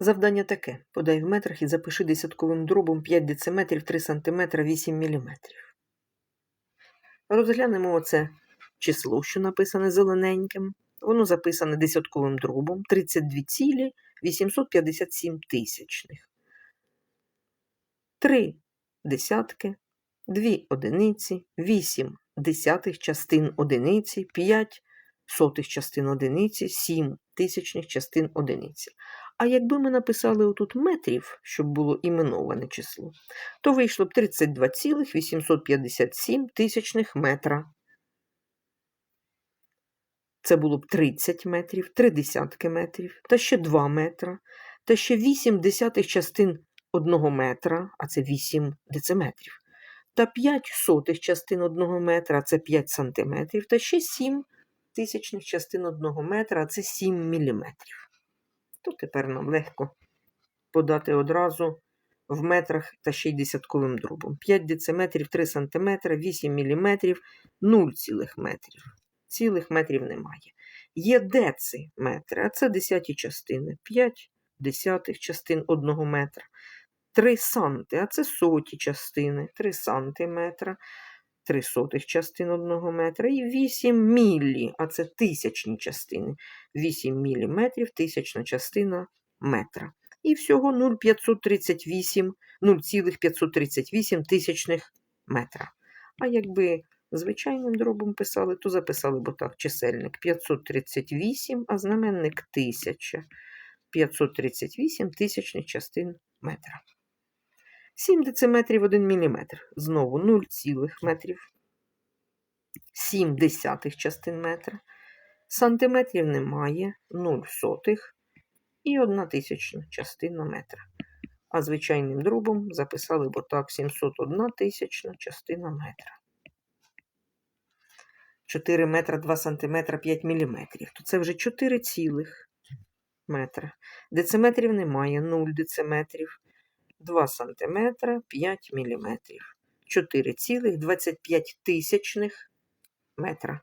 Завдання таке. Подай в метрах і запиши десятковим дробом 5 дециметрів 3 см 8 мм. Розглянемо оце число, що написане зелененьким. Воно записане десятковим дробом 32,857 тисячних. Три десятки, дві одиниці, вісім десятих частин одиниці, п'ять сотих частин одиниці, сім тисячних частин одиниці. А якби ми написали отут метрів, щоб було іменоване число, то вийшло б 32,857 тисячних метра. Це було б 30 метрів, 3 десятки метрів, та ще 2 метра, та ще 8 десятих частин 1 метра, а це 8 дециметрів, та 5 сотих частин 1 метра, а це 5 сантиметрів, та ще 7 тисячних частин 1 метра, а це 7 міліметрів. То тепер нам легко подати одразу в метрах та ще й десятковим дробом. 5 дециметрів, 3 сантиметри, 8 міліметрів, 0 цілих метрів. Цілих метрів немає. Є дециметри, а це десяті частини. 5 десятих частин 1 метра. 3 санти, а це соті частини. 3 сантиметра. 3 сотих частин 1 метра. І 8 міллі, а це тисячні частини. 8 міліметрів, тисячна частина метра. І всього 0,538, 0,538 тисячних метра. А якби звичайним дробом писали, то записали б так чисельник 538, а знаменник 1000. 538 тисячних частин метра. 7 дециметрів 1 міліметр. Знову 0 цілих метрів. 7 десятих частин метра. Сантиметрів немає, 0 сотих і 1 тисячна частина метра. А звичайним дробом записали б так 701 тисячна частина метра. 4 метра 2 сантиметра 5 міліметрів. То це вже 4 цілих метра. Дециметрів немає, 0 дециметрів. 2 сантиметра 5 міліметрів. 4,25 тисячних метра.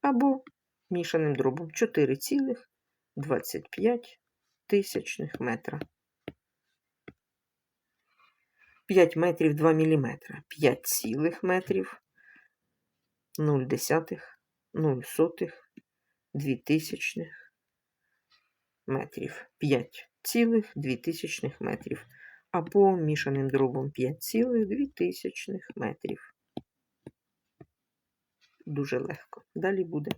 Або мішаним дробом 4,25 тисячних метра. 5 метрів 2 міліметра. 5 цілих метрів. 0 десятих, 0 сотих, 2 тисячних метрів. 5 цілих 2 метрів. Або мішаним дробом 5 цілих 2 тисячних метрів. Дуже легко. Далі буде.